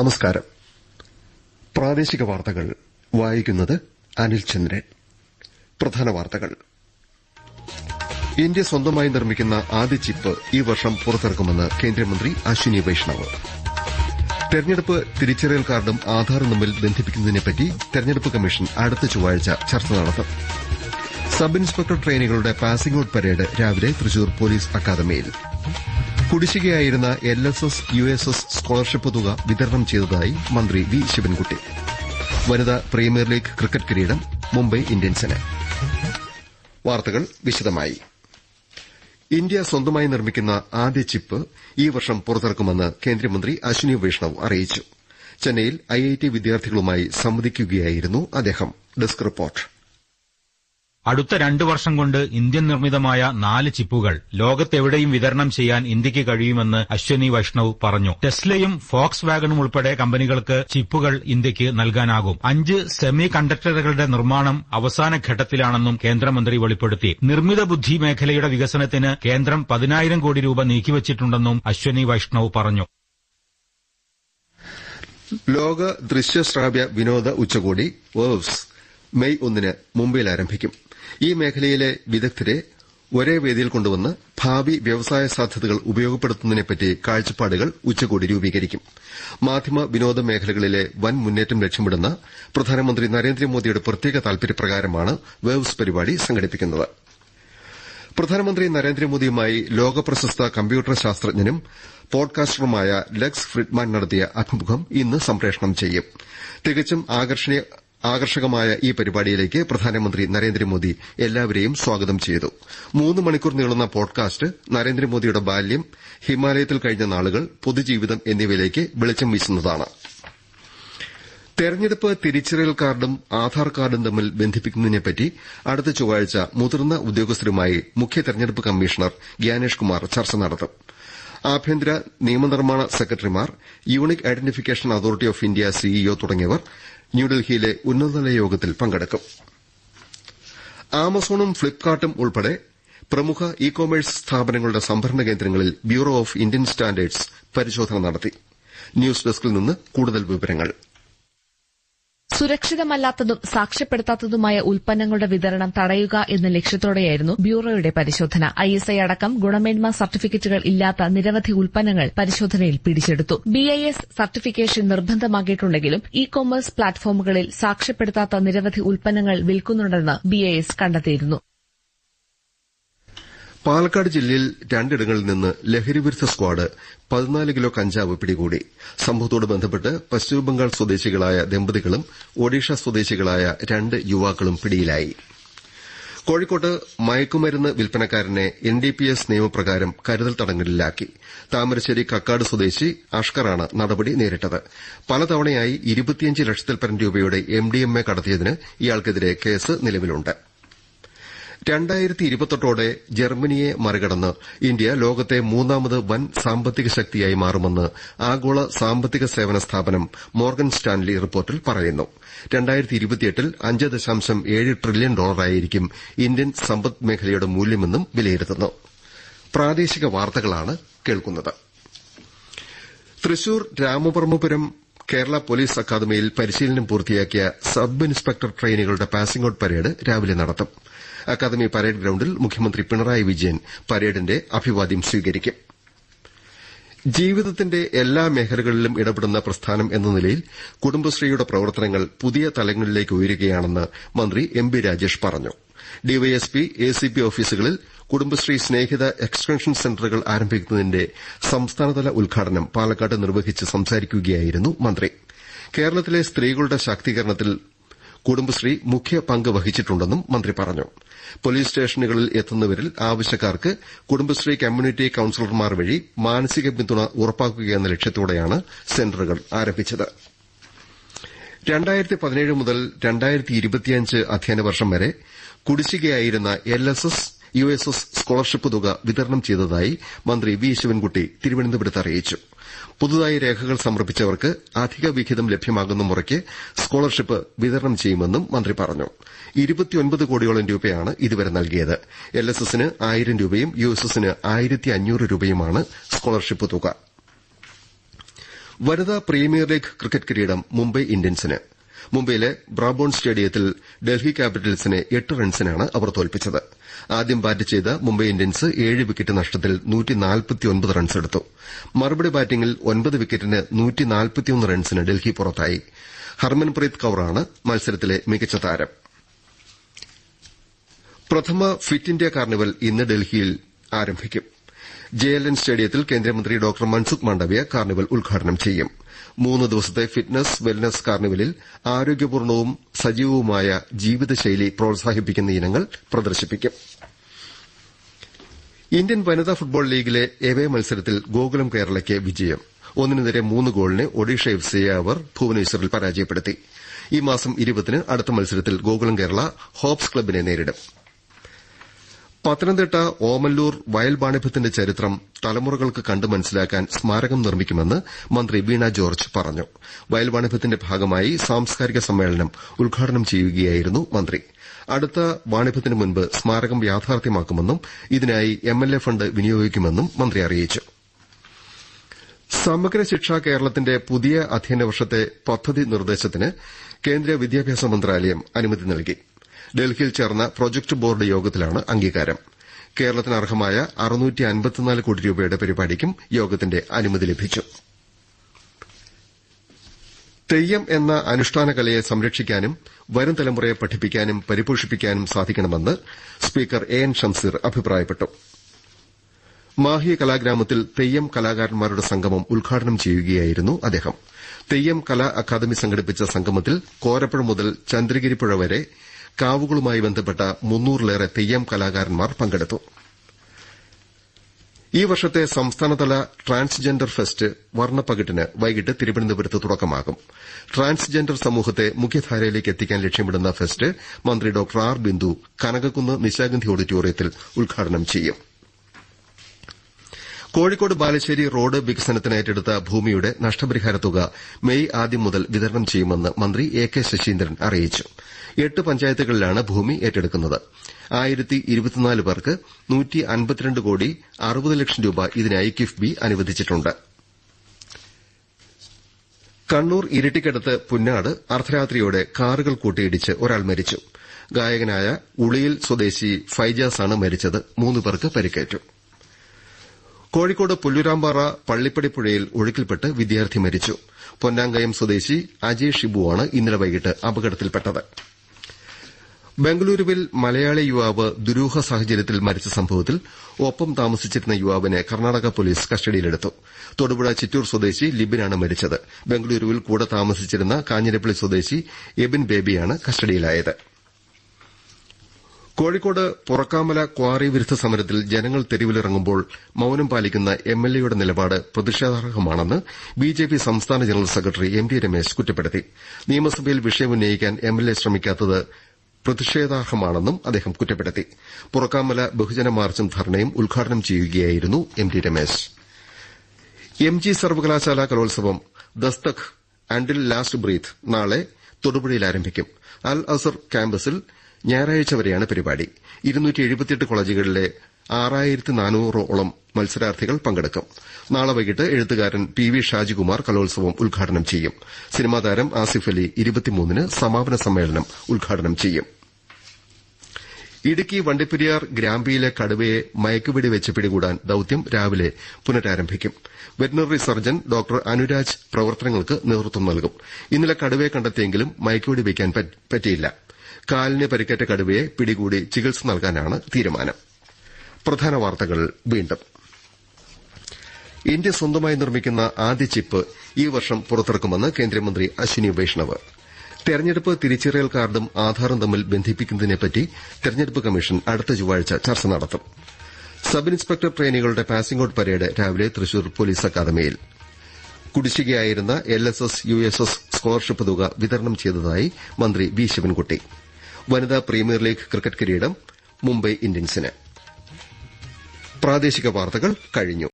നമസ്കാരം. പ്രാദേശിക വാർത്തകൾ വായിക്കുന്നത് അനിൽ ചന്ദ്രൻ. പ്രധാന വാർത്തകൾ. ഇന്ത്യ സ്വന്തമായി നിർമ്മിക്കുന്ന ആദ്യ ചിപ്പ് ഈ വർഷം പുറത്തിറക്കുമെന്ന് കേന്ദ്രമന്ത്രി അശ്വിനി വൈഷ്ണവ്. തെരഞ്ഞെടുപ്പ് തിരിച്ചറിയൽ കാർഡും ആധാറും തമ്മിൽ ബന്ധിപ്പിക്കുന്നതിനെപ്പറ്റി തെരഞ്ഞെടുപ്പ് കമ്മീഷൻ അടുത്ത ചൊവ്വാഴ്ച ചർച്ച നടത്തും. സബ് ഇൻസ്പെക്ടർ ട്രെയിനുകളുടെ പാസിംഗ് ഔട്ട് പരേഡ് രാവിലെ തൃശൂർ പോലീസ് അക്കാദമിയിൽ. കുടിശ്ശികയായിരുന്ന L S S U S S scholarship തുക വിതരണം ചെയ്തതായി മന്ത്രി വി. ശിവൻകുട്ടി. വനിതാ പ്രീമിയർ ലീഗ് ക്രിക്കറ്റ് കിരീടം മുംബൈ ഇന്ത്യൻസിന്. വാർത്തകൾ വിശദമായി. ഇന്ത്യ സ്വന്തമായി നിർമ്മിക്കുന്ന ആദ്യ ചിപ്പ് ഈ വർഷം പുറത്തിറക്കുമെന്ന് കേന്ദ്രമന്ത്രി അശ്വിനി വൈഷ്ണവ് അറിയിച്ചു. ചെന്നൈയിൽ ഐഐടി വിദ്യാർത്ഥികളുമായി സംവദിക്കുകയായിരുന്നു അദ്ദേഹം. Desk report. അടുത്ത രണ്ടു വർഷം കൊണ്ട് ഇന്ത്യൻ നിർമ്മിതമായ നാല് ചിപ്പുകൾ ലോകത്തെവിടെയും വിതരണം ചെയ്യാൻ ഇന്ത്യയ്ക്ക് കഴിയുമെന്ന് അശ്വനി വൈഷ്ണവ് പറഞ്ഞു. ടെസ്ലയും ഫോക്സ് വാഗണും ഉൾപ്പെടെ കമ്പനികൾക്ക് ചിപ്പുകൾ ഇന്ത്യയ്ക്ക് നൽകാനാകും. അഞ്ച് സെമി കണ്ടക്ടറുകളുടെ നിർമ്മാണം അവസാന ഘട്ടത്തിലാണെന്നും കേന്ദ്രമന്ത്രി വെളിപ്പെടുത്തി. നിർമ്മിത ബുദ്ധി മേഖലയുടെ വികസനത്തിന് കേന്ദ്രം പതിനായിരം കോടി രൂപ നീക്കിവച്ചിട്ടുണ്ടെന്നും അശ്വനി വൈഷ്ണവ് പറഞ്ഞു. ലോക ദൃശ്യശ്രാവ്യ വിനോദ ഉച്ചകോടി വേവ്സ് മെയ് ഒന്നിന് മുംബൈയിൽ ആരംഭിക്കും. ഈ മേഖലയിലെ വിദഗ്ധരെ ഒരേ വേദിയിൽ കൊണ്ടുവന്ന് ഭാവി വ്യവസായ സാധ്യതകൾ ഉപയോഗപ്പെടുത്തുന്നതിനെപ്പറ്റി കാഴ്ചപ്പാടുകൾ ഉച്ചകോടി രൂപീകരിക്കും. മാധ്യമ വിനോദ മേഖലകളിലെ വൻ മുന്നേറ്റം ലക്ഷ്യമിടുന്ന പ്രധാനമന്ത്രി നരേന്ദ്രമോദിയുടെ പ്രത്യേക താൽപര്യപ്രകാരമാണ് വേവ്സ് പരിപാടി സംഘടിപ്പിക്കുന്നത്. പ്രധാനമന്ത്രി നരേന്ദ്രമോദിയുമായി ലോകപ്രശസ്ത കമ്പ്യൂട്ടർ ശാസ്ത്രജ്ഞനും പോഡ്കാസ്റ്ററുമായ ലെക്സ് ഫ്രിഡ്മാൻ നടത്തിയ അഭിമുഖം ഇന്ന് സംപ്രേഷണം ചെയ്യും. തികച്ചും ആകർഷകമായ ഈ പരിപാടിയിലേക്ക് പ്രധാനമന്ത്രി നരേന്ദ്രമോദി എല്ലാവരെയും സ്വാഗതം ചെയ്തു. മൂന്ന് മണിക്കൂർ നീളുന്ന പോഡ്കാസ്റ്റ് നരേന്ദ്രമോദിയുടെ ബാല്യം ഹിമാലയത്തിൽ കഴിഞ്ഞ നാളുകൾ പൊതുജീവിതം എന്നിവയിലേക്ക് വെളിച്ചം വീശുന്നതാണ്. തെരഞ്ഞെടുപ്പ് തിരിച്ചറിയൽ കാർഡും ആധാർ കാർഡും തമ്മിൽ ബന്ധിപ്പിക്കുന്നതിനെപ്പറ്റി അടുത്ത ചൊവ്വാഴ്ച മുതിർന്ന ഉദ്യോഗസ്ഥരുമായി മുഖ്യ തെരഞ്ഞെടുപ്പ് കമ്മീഷണർ ഗ്യാനേഷ് കുമാർ ചർച്ച നടത്തും. ആഭ്യന്തര നിയമനിർമ്മാണ സെക്രട്ടറിമാർ unique identification authority of India CEO തുടങ്ങിയവർ ന്യൂഡൽഹിയിലെ ഉന്നതതല യോഗത്തിൽ പങ്കെടുക്കും. ആമസോണും ഫ്ലിപ്കാർട്ടും ഉൾപ്പെടെ പ്രമുഖ ഇ കൊമേഴ്സ് സ്ഥാപനങ്ങളുടെ സംഭരണ കേന്ദ്രങ്ങളിൽ ബ്യൂറോ ഓഫ് ഇന്ത്യൻ സ്റ്റാൻഡേർഡ്സ് പരിശോധന നടത്തി. ന്യൂസ് ഡെസ്കിൽ നിന്ന് കൂടുതൽ വിവരങ്ങൾ. സുരക്ഷിതമല്ലാത്തതും സാക്ഷ്യപ്പെടുത്താത്തതുമായ ഉൽപ്പന്നങ്ങളുടെ വിതരണം തടയുക എന്ന ലക്ഷ്യത്തോടെയായിരുന്നു ബ്യൂറോയുടെ പരിശോധന. ഐ എസ് ഐ അടക്കം ഗുണമേന്മ സർട്ടിഫിക്കറ്റുകൾ ഇല്ലാത്ത നിരവധി ഉൽപ്പന്നങ്ങൾ പരിശോധനയിൽ പിടിച്ചെടുത്തു. ബി ഐ എസ് സർട്ടിഫിക്കേഷൻ നിർബന്ധമാക്കിയിട്ടുണ്ടെങ്കിലും ഇ കൊമേഴ്സ് പ്ലാറ്റ്ഫോമുകളിൽ സാക്ഷ്യപ്പെടുത്താത്ത നിരവധി ഉൽപ്പന്നങ്ങൾ വിൽക്കുന്നുണ്ടെന്ന് ബി ഐ എസ് കണ്ടെത്തിയിരുന്നു. പാലക്കാട് ജില്ലയിൽ രണ്ടിടങ്ങളിൽ നിന്ന് ലഹരിവിരുദ്ധ സ്ക്വാഡ് പതിനാല് കിലോ കഞ്ചാവ് പിടികൂടി. സംഭവത്തോട് ബന്ധപ്പെട്ട് പശ്ചിമബംഗാൾ സ്വദേശികളായ ദമ്പതികളും ഒഡീഷ സ്വദേശികളായ രണ്ട് യുവാക്കളും പിടിയിലായി. കോഴിക്കോട്ട് മയക്കുമരുന്ന് വിൽപ്പനക്കാരനെ എൻ ഡി പി എസ് നിയമപ്രകാരം കരുതൽ തടങ്കലിലാക്കി. താമരശ്ശേരി കക്കാട് സ്വദേശി അഷ്കറാണ് നടപടി നേരിട്ടത്. പലതവണയായി ലക്ഷത്തിൽപ്പരം രൂപയുടെ എം ഡി എം എ കടത്തിയതിന് ഇയാൾക്കെതിരെ കേസ് നിലവിലുണ്ട് ോടെ ജർമ്മനിയെ മറികടന്ന് ഇന്ത്യ ലോകത്തെ മൂന്നാമത് വൻ സാമ്പത്തിക ശക്തിയായി മാറുമെന്ന് ആഗോള സാമ്പത്തിക സേവന സ്ഥാപനം മോർഗൻ സ്റ്റാൻലി റിപ്പോർട്ടിൽ പറയുന്നു. അഞ്ച് ദശാംശം ഏഴ് ട്രില്യൺ ഡോളറായിരിക്കും ഇന്ത്യൻ സമ്പദ് മേഖലയുടെ മൂല്യമെന്നും വിലയിരുത്തുന്നു. പ്രാദേശിക വാർത്തകളാണ് കേൾക്കുന്നത്. തൃശൂർ രാമവർമ്മപുരം കേരള പോലീസ് അക്കാദമിയിൽ പരിശീലനം പൂർത്തിയാക്കിയ സബ് ഇൻസ്പെക്ടർ ട്രെയിനുകളുടെ പാസിംഗ് ഔട്ട് പരേഡ് രാവിലെ നടത്തും. അക്കാദമി പരേഡ് ഗ്രൌണ്ടിൽ മുഖ്യമന്ത്രി പിണറായി വിജയൻ പരേഡിന്റെ അഭിവാദ്യം സ്വീകരിക്കും. ജീവിതത്തിന്റെ എല്ലാ മേഖലകളിലും ഇടപെടുന്ന പ്രസ്ഥാനം എന്ന നിലയിൽ കുടുംബശ്രീയുടെ പ്രവർത്തനങ്ങൾ പുതിയ തലങ്ങളിലേക്ക് ഉയരുകയാണെന്ന് മന്ത്രി എം ബി രാജേഷ് പറഞ്ഞു. ഡിവൈഎസ്പി എസിപി ഓഫീസുകളിൽ കുടുംബശ്രീ സ്നേഹിത എക്സ്റ്റൻഷൻ സെന്ററുകൾ ആരംഭിക്കുന്നതിന്റെ സംസ്ഥാനതല ഉദ്ഘാടനം പാലക്കാട് നിർവഹിച്ച് സംസാരിക്കുകയായിരുന്നു മന്ത്രി. കേരളത്തിലെ സ്ത്രീകളുടെ ശാക്തീകരണത്തിൽ കുടുംബശ്രീ മുഖ്യ പങ്ക് വഹിച്ചിട്ടുണ്ടെന്നും മന്ത്രി പറഞ്ഞു. പോലീസ് സ്റ്റേഷനുകളിൽ എത്തുന്നവരിൽ ആവശ്യക്കാർക്ക് കുടുംബശ്രീ കമ്മ്യൂണിറ്റി കൌൺസിലർമാർ വഴി മാനസിക പിന്തുണ ഉറപ്പാക്കുകയെന്ന ലക്ഷ്യത്തോടെയാണ് സെന്ററുകൾ ആരംഭിച്ചത്. മുതൽ അധ്യയന വർഷം വരെ കുടിശ്ശികയായിരുന്ന L S S U S S scholarship തുക വിതരണം ചെയ്തതായി മന്ത്രി വി ശിവൻകുട്ടി തിരുവനന്തപുരത്ത് അറിയിച്ചു. പുതുതായി രേഖകൾ സമർപ്പിച്ചവർക്ക് അധിക വിഹിതം ലഭ്യമാകുന്ന മുറയ്ക്ക് സ്കോളർഷിപ്പ് വിതരണം ചെയ്യുമെന്നും മന്ത്രി പറഞ്ഞു. ഇരുപത്തിയൊൻപത് കോടിയോളം രൂപയാണ് ഇതുവരെ നൽകിയത്. എൽ എസ് എസിന് ആയിരം രൂപയും യു എസ് എസിന് ആയിരത്തി അഞ്ഞൂറ് രൂപയുമാണ് സ്കോളർഷിപ്പ് തുക. വനിതാ പ്രീമിയർ ലീഗ് ക്രിക്കറ്റ് കിരീടം മുംബൈ ഇന്ത്യൻസിന്. മുംബൈയിലെ ബ്രാബോൺ സ്റ്റേഡിയത്തിൽ ഡൽഹി ക്യാപിറ്റൽസിനെ എട്ട് റൺസിനാണ് അവർ തോൽപ്പിച്ചത്. ആദ്യം ബാറ്റ് ചെയ്ത മുംബൈ ഇന്ത്യൻസ് ഏഴ് വിക്കറ്റ് നഷ്ടത്തിൽ റൺസെടുത്തു മറുപടി ബാറ്റിംഗിൽ ഒൻപത് വിക്കറ്റിന് റൺസിന് ഡൽഹി പുറത്തായി. ഹർമൻപ്രീത് കൌറാണ് മത്സരത്തിലെ മികച്ച താരം. പ്രഥമ ഫിറ്റ് ഇന്ത്യ കാർണിവൽ ഇന്ന് ഡൽഹിയിൽ ആരംഭിക്കും. ജെഎൽഎൻ സ്റ്റേഡിയത്തിൽ കേന്ദ്രമന്ത്രി ഡോക്ടർ മൻസുഖ് മാണ്ഡവ്യ കാർണിവൽ ഉദ്ഘാടനം ചെയ്യും. മൂന്ന് ദിവസത്തെ ഫിറ്റ്നസ് വെൽനസ് കാർണിവലിൽ ആരോഗ്യപൂർണവും സജീവവുമായ ജീവിതശൈലി പ്രോത്സാഹിപ്പിക്കുന്ന ഇനങ്ങൾ പ്രദർശിപ്പിക്കും. ഇന്ത്യൻ വനിതാ ഫുട്ബോൾ ലീഗിലെ എവേ മത്സരത്തിൽ ഗോകുലം കേരളയ്ക്ക് വിജയം. ഒന്നിനെതിരെ മൂന്ന് ഗോളിന് ഒഡീഷ എഫ് സിയെ അവർ ഭുവനേശ്വറിൽ പരാജയപ്പെടുത്തി. ഈ മാസം ഇരുപതിന് അടുത്ത മത്സരത്തിൽ ഗോകുലം കേരള ഹോപ്സ് ക്ലബിനെ നേരിടും. പത്തനംതിട്ട ഓമല്ലൂർ വയൽ വാണിഭത്തിന്റെ ചരിത്രം തലമുറകൾക്ക് കണ്ടു മനസ്സിലാക്കാൻ സ്മാരകം നിർമ്മിക്കുമെന്ന് മന്ത്രി വീണ ജോർജ് പറഞ്ഞു. വയൽ വാണിഭത്തിന്റെ ഭാഗമായി സാംസ്കാരിക സമ്മേളനം ഉദ്ഘാടനം ചെയ്യുകയായിരുന്നു മന്ത്രി. അടുത്ത വാണിഭത്തിന് മുൻപ് സ്മാരകം യാഥാർത്ഥ്യമാക്കുമെന്നും ഇതിനായി എംഎൽഎ ഫണ്ട് വിനിയോഗിക്കുമെന്നും മന്ത്രി അറിയിച്ചു. സമഗ്ര ശിക്ഷ കേരളത്തിന്റെ പുതിയ അധ്യയന വർഷത്തെ പദ്ധതി നിർദ്ദേശത്തിന് കേന്ദ്ര വിദ്യാഭ്യാസ മന്ത്രാലയം അനുമതി നൽകി. ഡൽഹിയിൽ ചേർന്ന പ്രൊജക്ട് ബോർഡ് യോഗത്തിലാണ് അംഗീകാരം. കേരളത്തിന് അർഹമായ കോടി രൂപയുടെ പരിപാടിക്കും യോഗത്തിന്റെ അനുമതി ലഭിച്ചു. തെയ്യം എന്ന അനുഷ്ഠാന കലയെ സംരക്ഷിക്കാനും വരും തലമുറയെ പഠിപ്പിക്കാനും പരിപോഷിപ്പിക്കാനും സാധിക്കണമെന്ന് സ്പീക്കർ എ എൻ ഷംസീർ അഭിപ്രായപ്പെട്ടു. മാഹി കലാഗ്രാമത്തിൽ തെയ്യം കലാകാരന്മാരുടെ സംഗമം ഉദ്ഘാടനം ചെയ്യുകയായിരുന്നു അദ്ദേഹം. തെയ്യം കലാ അക്കാദമി സംഘടിപ്പിച്ച സംഗമത്തിൽ കോരപ്പുഴ മുതൽ ചന്ദ്രഗിരിപ്പുഴ വരെ കാവുകളുമായി ബന്ധപ്പെട്ട മുന്നൂറിലേറെ തെയ്യം കലാകാരന്മാർ പങ്കെടുത്തു. ഈ വർഷത്തെ സംസ്ഥാനതല ട്രാൻസ്ജെൻഡർ ഫെസ്റ്റ് വർണപ്പകിട്ടിന് വൈകിട്ട് തിരുവനന്തപുരത്ത് തുടക്കമാകും. ട്രാൻസ്ജെൻഡർ സമൂഹത്തെ മുഖ്യധാരയിലേക്ക് എത്തിക്കാൻ ലക്ഷ്യമിടുന്ന ഫെസ്റ്റ് മന്ത്രി ഡോ ആർ ബിന്ദു കനകക്കുന്ന് നിശാഗന്ധി ഓഡിറ്റോറിയത്തിൽ ഉദ്ഘാടനം ചെയ്യും. കോഴിക്കോട് ബാലുശ്ശേരി റോഡ് വികസനത്തിന് ഏറ്റെടുത്ത ഭൂമിയുടെ നഷ്ടപരിഹാര തുക മെയ് ആദ്യം മുതൽ വിതരണം ചെയ്യുമെന്ന് മന്ത്രി എ കെ ശശീന്ദ്രൻ അറിയിച്ചു. എട്ട് പഞ്ചായത്തുകളിലാണ് ഭൂമി ഏറ്റെടുക്കുന്നത്. പേർക്ക് കോടി ലക്ഷം രൂപ ഇതിനായി കിഫ്ബി അനുവദിച്ചിട്ടുണ്ട്. കണ്ണൂർ ഇരിട്ടിക്കടുത്ത് പുന്നാട് അർദ്ധരാത്രിയോടെ കാറുകൾ കൂട്ടിയിടിച്ച് ഒരാൾ മരിച്ചു. ഗായകനായ ഉളിയിൽ സ്വദേശി ഫൈജാസാണ് മരിച്ചത്. മൂന്ന് പേർക്ക് പരിക്കേറ്റു. കോഴിക്കോട് പുല്ലുരാമ്പാറ പള്ളിപ്പടി പുഴയിൽ ഒഴുക്കിൽപ്പെട്ട് വിദ്യാർത്ഥി മരിച്ചു. പൊന്നാങ്കയം സ്വദേശി അജയ് ഷിബുവാണ് ഇന്നലെ വൈകിട്ട് അപകടത്തിൽപ്പെട്ടത്. ബംഗളൂരുവിൽ മലയാളി യുവാവ് ദുരൂഹ സാഹചര്യത്തിൽ മരിച്ച സംഭവത്തിൽ ഒപ്പം താമസിച്ചിരുന്ന യുവാവിനെ കർണാടക പോലീസ് കസ്റ്റഡിയിലെടുത്തു. തൊടുപുഴ ചിറ്റൂർ സ്വദേശി ലിബിനാണ് മരിച്ചത്. ബംഗളൂരുവിൽ കൂടെ താമസിച്ചിരുന്ന കാഞ്ഞിരപ്പള്ളി സ്വദേശി എബിൻ ബേബിയാണ് കസ്റ്റഡിയിലായത്. കോഴിക്കോട് പുറക്കാമല ക്വാറി വിരുദ്ധ സമരത്തിൽ ജനങ്ങൾ തെരുവിലിറങ്ങുമ്പോൾ മൌനം പാലിക്കുന്ന എംഎൽഎയുടെ നിലപാട് പ്രതിഷേധാർഹമാണെന്ന് ബിജെപി സംസ്ഥാന general secretary M T Ramesh കുറ്റപ്പെടുത്തി. നിയമസഭയിൽ വിഷയം ഉന്നയിക്കാൻ എംഎൽഎ ശ്രമിക്കാത്തത് പ്രതിഷേധാർഹമാണെന്നും അദ്ദേഹം കുറ്റപ്പെടുത്തി. പുറക്കാമല ബഹുജന മാർച്ചും ധർണയും ഉദ്ഘാടനം ചെയ്യുകയായിരുന്നു M T Ramesh. M G സർവകലാശാല കലോത്സവം ദസ്തക് ആൻഡിൽ ലാസ്റ്റ് ബ്രീത്ത് നാളെ തൊടുപുഴയിൽ ആരംഭിക്കും. അൽ അസർ ക്യാമ്പസിൽ ഞായറാഴ്ച വരെയാണ് പരിപാടി കോളേജുകളിലെ ആറായിരത്തി നാനൂറോളം മത്സരാർത്ഥികൾ പങ്കെടുക്കും. നാളെ വൈകിട്ട് എഴുത്തുകാരൻ പി വി ഷാജികുമാർ കലോത്സവം ഉദ്ഘാടനം ചെയ്യും. സിനിമാ താരം ആസിഫ് അലി ഇരുപത്തിമൂന്നിന് സമാപന സമ്മേളനം ഉദ്ഘാടനം ചെയ്യും. ഇടുക്കി വണ്ടിപ്പെരിയാർ ഗ്രാമ്പിയിലെ കടുവയെ മയക്കുവെടി വെച്ച് പിടികൂടാൻ ദൌത്യം രാവിലെ പുനരാരംഭിക്കും. വെറ്റിനറി സർജൻ ഡോക്ടർ അനുരാജ് പ്രവർത്തനങ്ങൾക്ക് നേതൃത്വം നൽകും. ഇന്നലെ കടുവയെ കണ്ടെത്തിയെങ്കിലും മയക്കുവെടി വയ്ക്കാൻ പറ്റിയില്ല. കാലിന് പരിക്കേറ്റ കടുവയെ പിടികൂടി ചികിത്സ നൽകാനാണ് തീരുമാനം. ഇന്ത്യ സ്വന്തമായി നിർമ്മിക്കുന്ന ആദ്യ ചിപ്പ് ഈ വർഷം പുറത്തിറക്കുമെന്ന് കേന്ദ്രമന്ത്രി അശ്വിനി വൈഷ്ണവ്. തെരഞ്ഞെടുപ്പ് തിരിച്ചറിയൽ കാർഡും ആധാറും തമ്മിൽ ബന്ധിപ്പിക്കുന്നതിനെപ്പറ്റി തെരഞ്ഞെടുപ്പ് കമ്മീഷൻ അടുത്ത ചൊവ്വാഴ്ച ചർച്ച നടത്തും. സബ് ഇൻസ്പെക്ടർ ട്രെയിനികളുടെ പാസിംഗ് ഔട്ട് പരേഡ് രാവിലെ തൃശൂർ പോലീസ് അക്കാദമിയിൽ. കുടിശ്ശികയായിരുന്ന എൽഎസ്എസ് യുഎസ്എസ് സ്കോളർഷിപ്പ് തുക വിതരണം ചെയ്തതായി മന്ത്രി വി ശിവൻകുട്ടി. വനിതാ പ്രീമിയർ ലീഗ് ക്രിക്കറ്റ് കിരീടം മുംബൈ ഇന്ത്യൻസിന്.